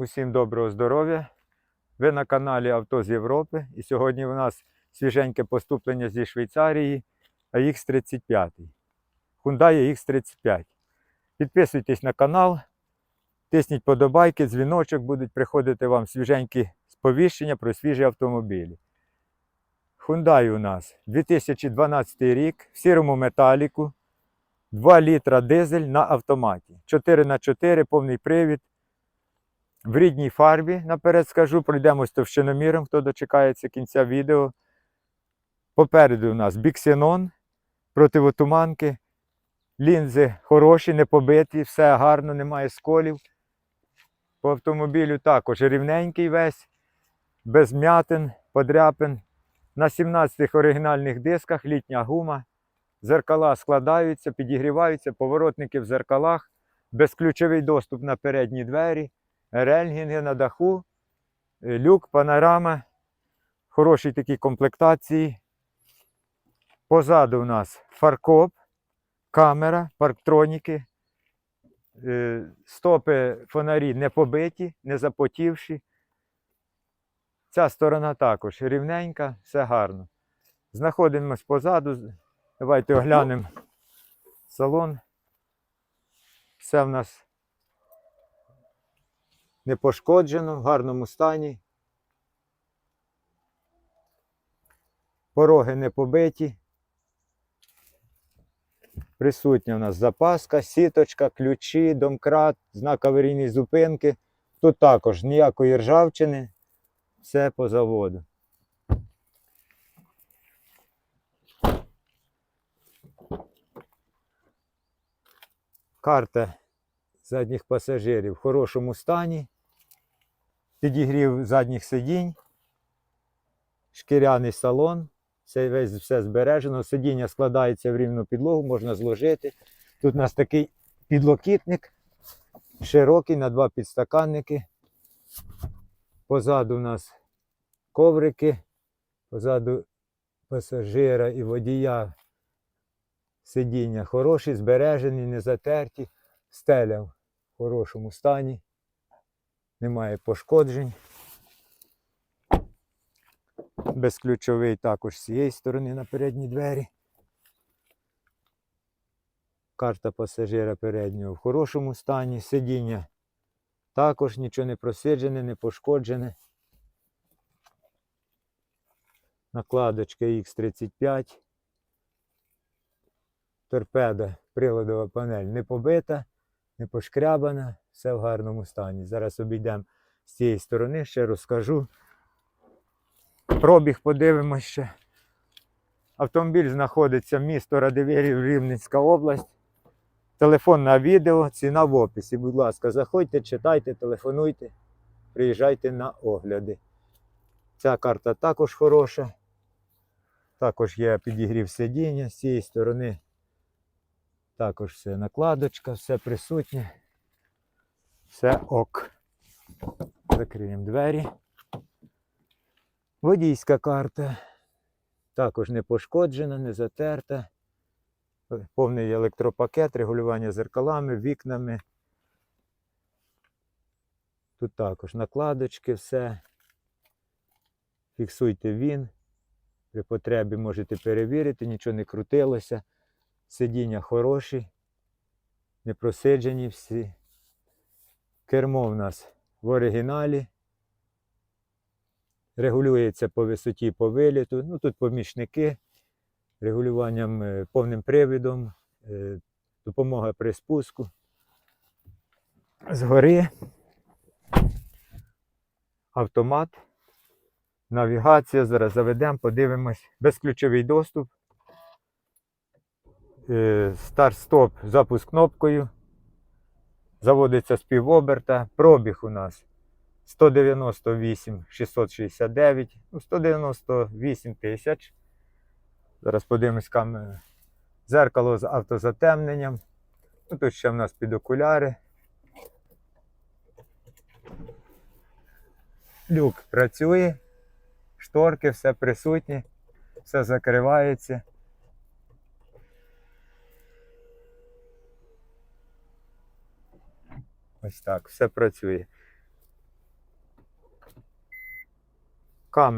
Усім доброго здоров'я. Ви на каналі Авто з Європи. І сьогодні у нас свіженьке поступлення зі Швейцарії AX35. Hyundai X35. Підписуйтесь на канал, тисніть подобайки, дзвіночок, будуть приходити вам свіженькі сповіщення про свіжі автомобілі. Hyundai у нас 2012 рік в сірому металіку, 2 літра дизель на автоматі, 4х4 повний привід. В рідній фарбі, наперед скажу, пройдемось товщиноміром, хто дочекається кінця відео. Попереду у нас біксенон, противотуманки, лінзи хороші, не побиті, все гарно, немає сколів. По автомобілю також рівненький весь, без м'ятин, подряпин. На 17 оригінальних дисках літня гума. Зеркала складаються, підігріваються, поворотники в зеркалах, безключовий доступ на передні двері рельгінги на даху, е, люк, панорама, хороші такі комплектації. Позаду у нас фаркоп, камера, парктроніки, е, стопи фонарі не побиті, не запотівші. Ця сторона також рівненька, все гарно. Знаходимось позаду. Давайте оглянемо салон. Все в нас не пошкоджено, в гарному стані. Пороги не побиті. Присутня у нас запаска, сіточка, ключі, домкрат, знак аварійної зупинки. Тут також ніякої ржавчини, все по заводу. Карта задніх пасажирів в хорошому стані. Підігрів задніх сидінь, шкіряний салон. Це весь все збережено. Сидіння складається в рівну підлогу, можна зложити. Тут у нас такий підлокітник, широкий на два підстаканники. Позаду у нас коврики, позаду пасажира і водія сидіння хороші, збережені, не затерті. Стеля в хорошому стані, немає пошкоджень. Безключовий також з цієї сторони на передні двері. Карта пасажира переднього в хорошому стані. Сидіння також нічого не просиджене, не пошкоджене. Накладочка X35. Торпеда, приладова панель не побита не пошкрябана, все в гарному стані. Зараз обійдемо з цієї сторони, ще розкажу. Пробіг подивимося ще. Автомобіль знаходиться місто Радивірів, Рівненська область. Телефон на відео, ціна в описі. Будь ласка, заходьте, читайте, телефонуйте, приїжджайте на огляди. Ця карта також хороша. Також є підігрів сидіння з цієї сторони. Також все накладочка, все присутнє. Все ок. Закриємо двері. Водійська карта. Також не пошкоджена, не затерта. Повний електропакет, регулювання зеркалами, вікнами. Тут також накладочки, все. Фіксуйте він. При потребі можете перевірити, нічого не крутилося. Сидіння хороші, не просиджені всі. Кермо в нас в оригіналі. Регулюється по висоті по виліту. Ну тут помічники, регулюванням е, повним привідом, е, допомога при спуску. Згори. Автомат. Навігація. Зараз заведемо, подивимось. Безключовий доступ. Е, Старт-стоп, запуск кнопкою. Заводиться з півоберта. Пробіг у нас 198 669, ну 198 тисяч. Зараз подивимось камеру. Зеркало з автозатемненням. Ну, Тут ще в нас під окуляри. Люк працює, шторки, все присутнє, все закривається. Ось так, все працює. Камера.